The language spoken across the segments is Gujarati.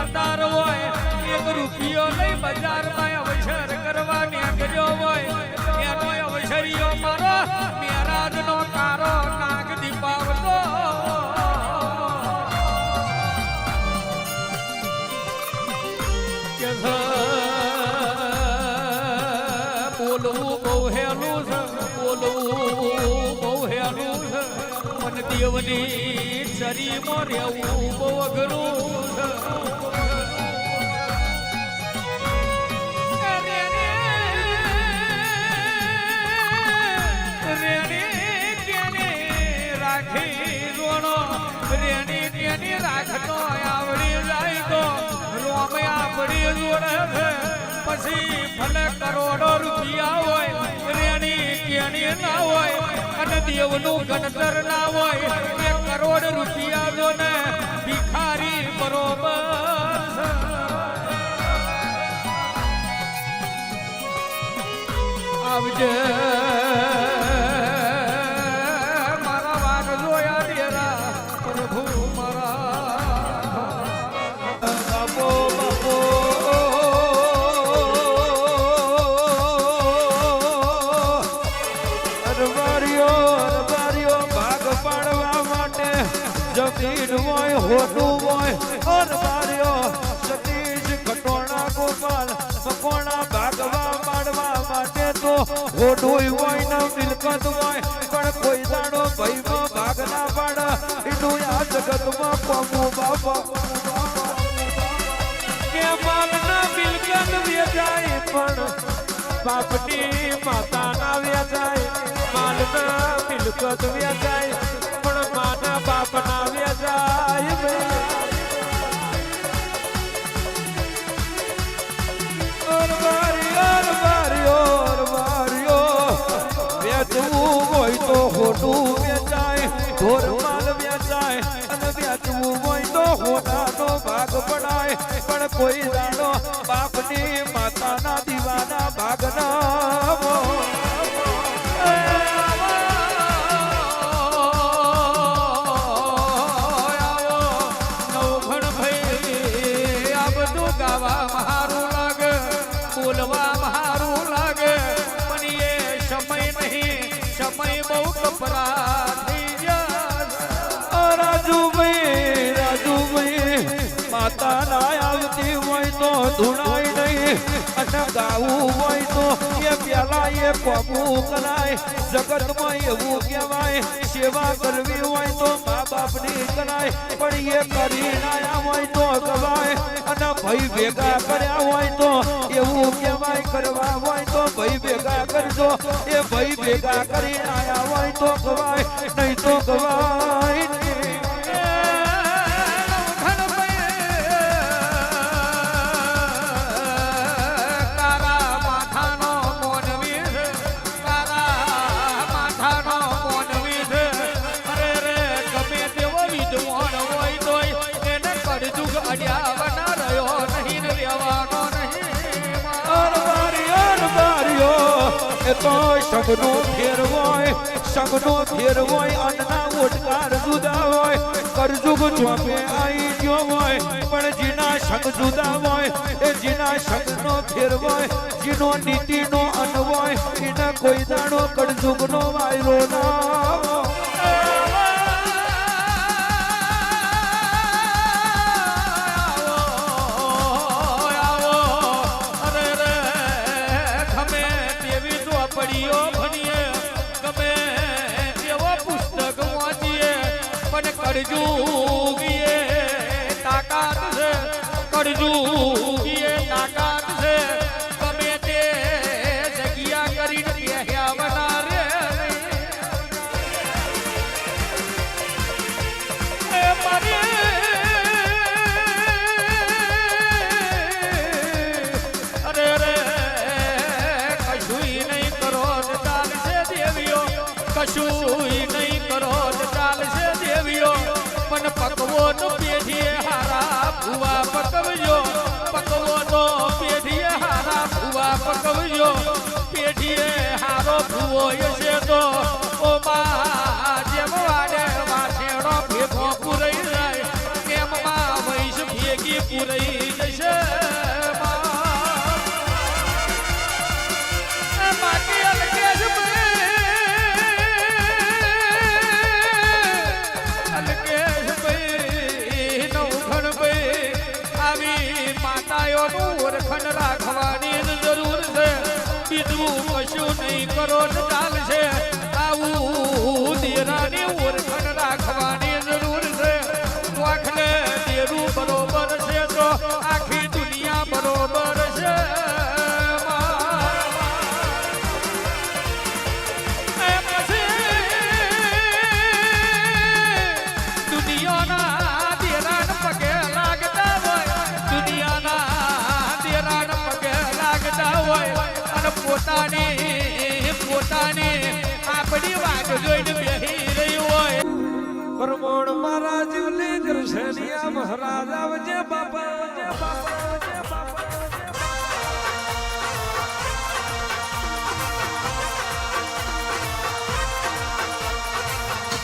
દાતાર હોય, એક રૂપિયો લઈ બજારમાં અવસર કરવા નીકળ્યો હોય. એનો અવસરીયો મારો મેરાજનો કારો નાગ દીપાવતો. બહુ છે, બોલવું બહુ છે. પણ દેવની શરીરમાં રહેવું પછી ભલે કરોડો રૂપિયા હોય રેણી હોય અને દેવનું ગણતર ના હોય એ કરોડ રૂપિયા જો ને ભિખારી બરોબર. આવજે હોટું હોય ને મિલકત હોય, પણ કોઈ દાડો ભાઈમાં ભાગ ના પાડ. એનું આ જગતમાં પામું બાપા. કે માલના મિલકત વેચાય, પણ બાપની માતા ના વેચાય. માલના મિલકત વેચાય, પણ માના બાપ ના વેચાય. ખોટું વેચાય ઢોર માલ વેચાય, અને વેચવું હોય તો હોનાનો ભાગ પડાય. પણ કોઈ દાડો બાપની માતાના દીવાના ભાગ ના રાજુભાઈ રાજુભાઈ માતા ના આવતી હોય તો ધૂણાય નહીં. અને ગાવું હોય તો એ એ પબુ કરાય, જગતમાં એવું કહેવાય, સેવા કરવી હોય તો મા બાપની કરાય, પણ એ કરી ના હોય તો ગવાય અને ભાઈ ભેગા કર્યા હોય તો એવું કહેવાય, કરવા હોય તો ભાઈ ભેગા કરજો, એ ભાઈ ભેગા કરી આયા હોય તો ગવાય નહીં તો ગવાય એ તો શગનો ફેર હોય શગનો ફેર હોય અન્ના ઓટકાર જુદા હોય, કરજુગ ચોપે આઈ ગયો હોય, પણ જીના શગ જુદા હોય, એ જીના શગનો ફેર હોય, જીનો નીતિનો અન હોય, એને કોઈ દાડો કરજુગનો વાયરો ના પણ કરજુગીએ તાકાત છે કરજુગીએ પકવોનો પેઢીએ હારા ભૂવા પકવજો પકવોનો પેઢીએ હારા ભૂવા પકવજો પેઢીએ હારો ભૂવો છે તો ઓ માં જેમ વાડે જશે. ને ચાલશે આવું દેરાની ઓળખણ વાત જોઈને બેહી મારા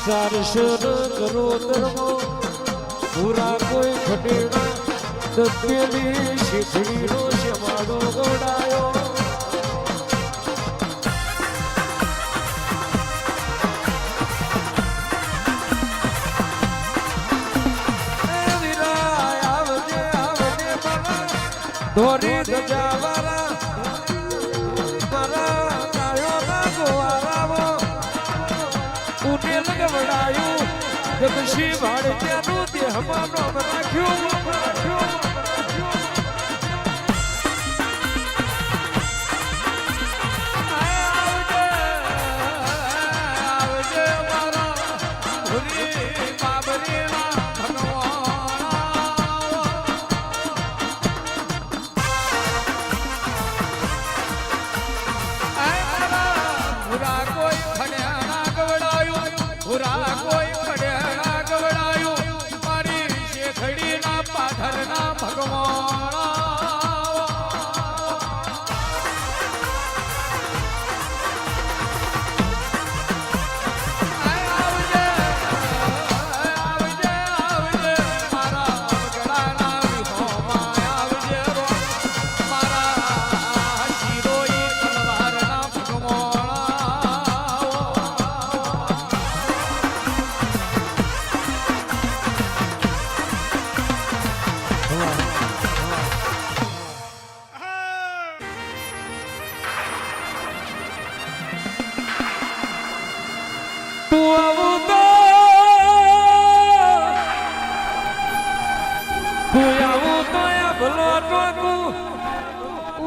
ચારશર કરો ધર્મો પૂરા કોઈ ખટેડા દત્યેલી શીખડીનો શમાડો ગોડાયો. ધોરી ધજા વાળા મારા ગાયોના ગોવારાવો ઉઠેલ ગવડાયું જગશી ભાડ ત્યાંનું દેહમાં નોમ રાખ્યું.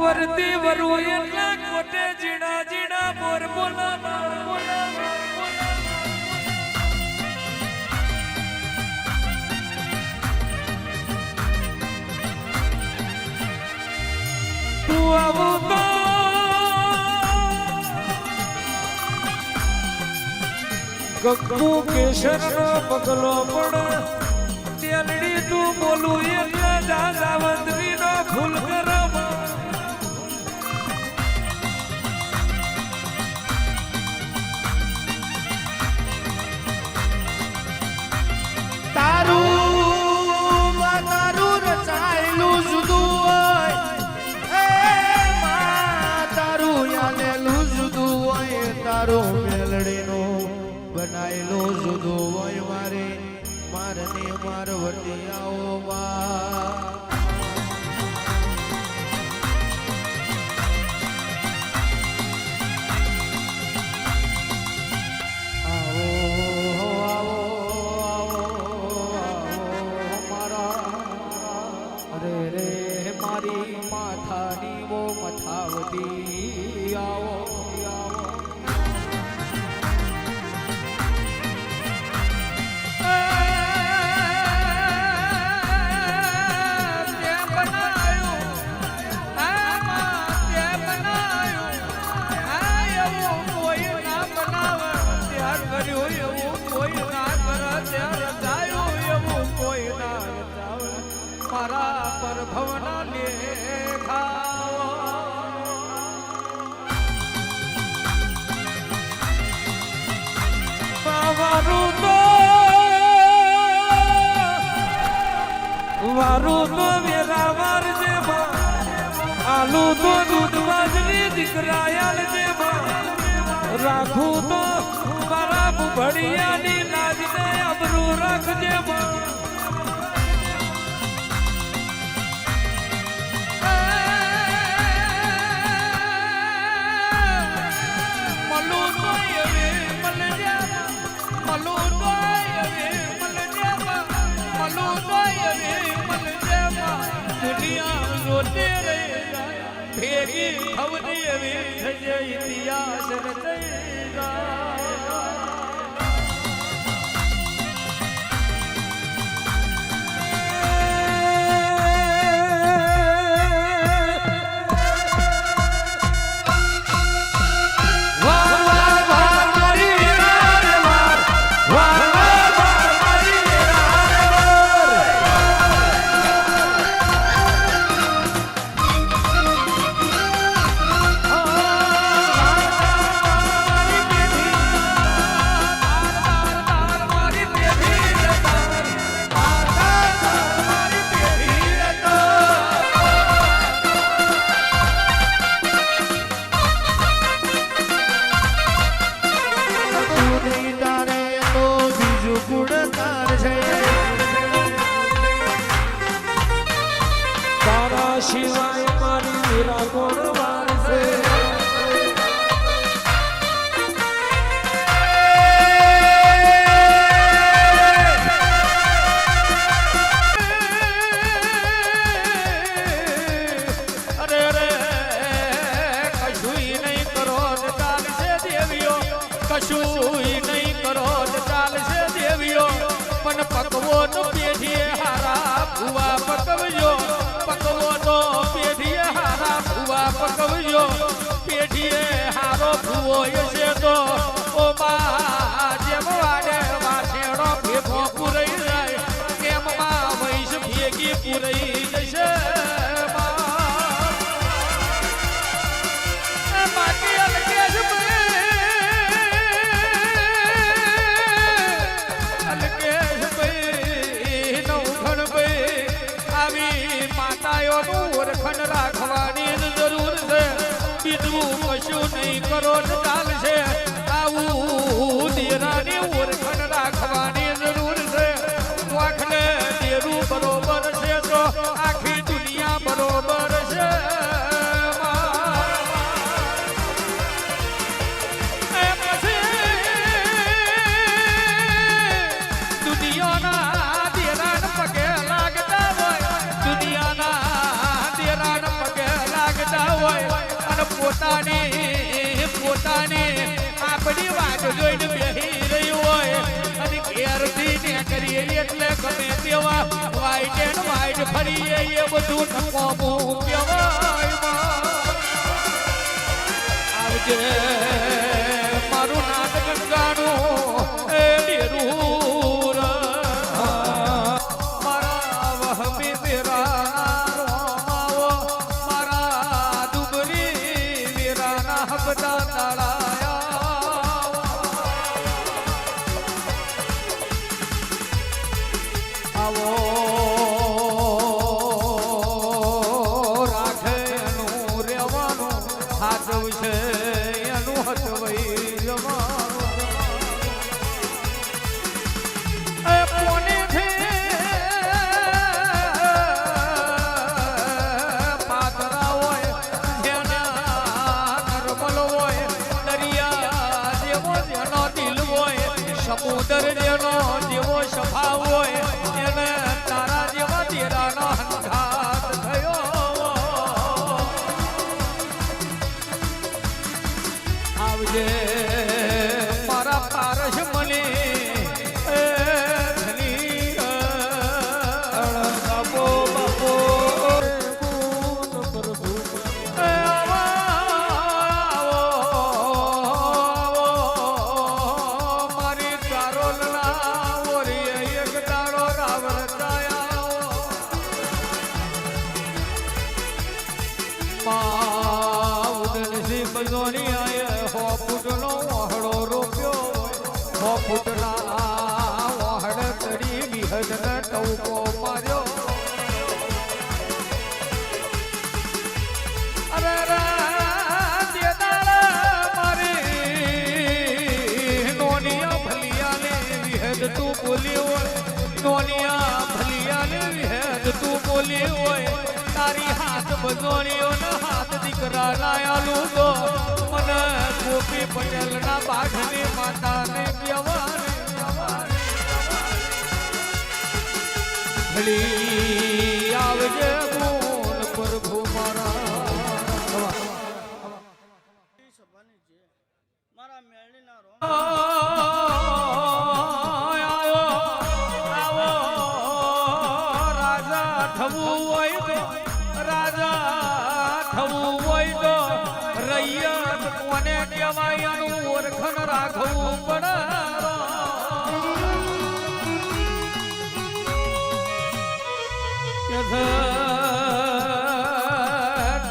વરતી વરો એટલા કોટે જીણા જીણા બોર બોલા તું આવું તો. ગગુ કેસર પગલો પણ તેલડી તું બોલું એટલે દાદા વંદરી નો ફૂલ ગરમ ઇસરાયલ જેમાં રાખું તો બરાબર ભણિયાની નાજને અબરૂ રાખજે માં. ખવની એવી થઈ ઇતિહાસ રચે রাখ ખરીએ એ બધું નકોમું કહેવાય. આવજે. ઉદરજનો જેવો સફા હોય એનો બાપા ઉદનસી બજોની આયે હો ફૂટનો ઓહડો રોપ્યો હો ફૂટના ઓહડ તડી બિહજને ટવકો માર્યો. બજોણીઓ ને હાથ દીકરા લાયાલું તો મને ગોપી પટેલ ના બાઘની માતાને વ્યવહાર ભલી આવજે બોલ પ્રભુ મારા. મારા મેળીના રો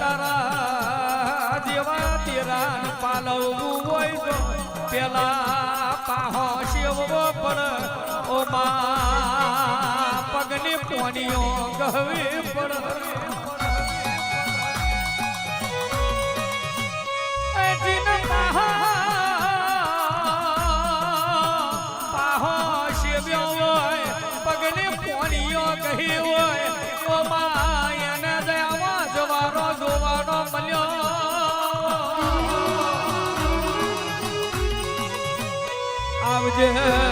તારા જેવા તેરા પાલવવું હોય તો પાહો શેવવો પણ ઓ મા પગની પોનીઓ ગહવી પડે. again.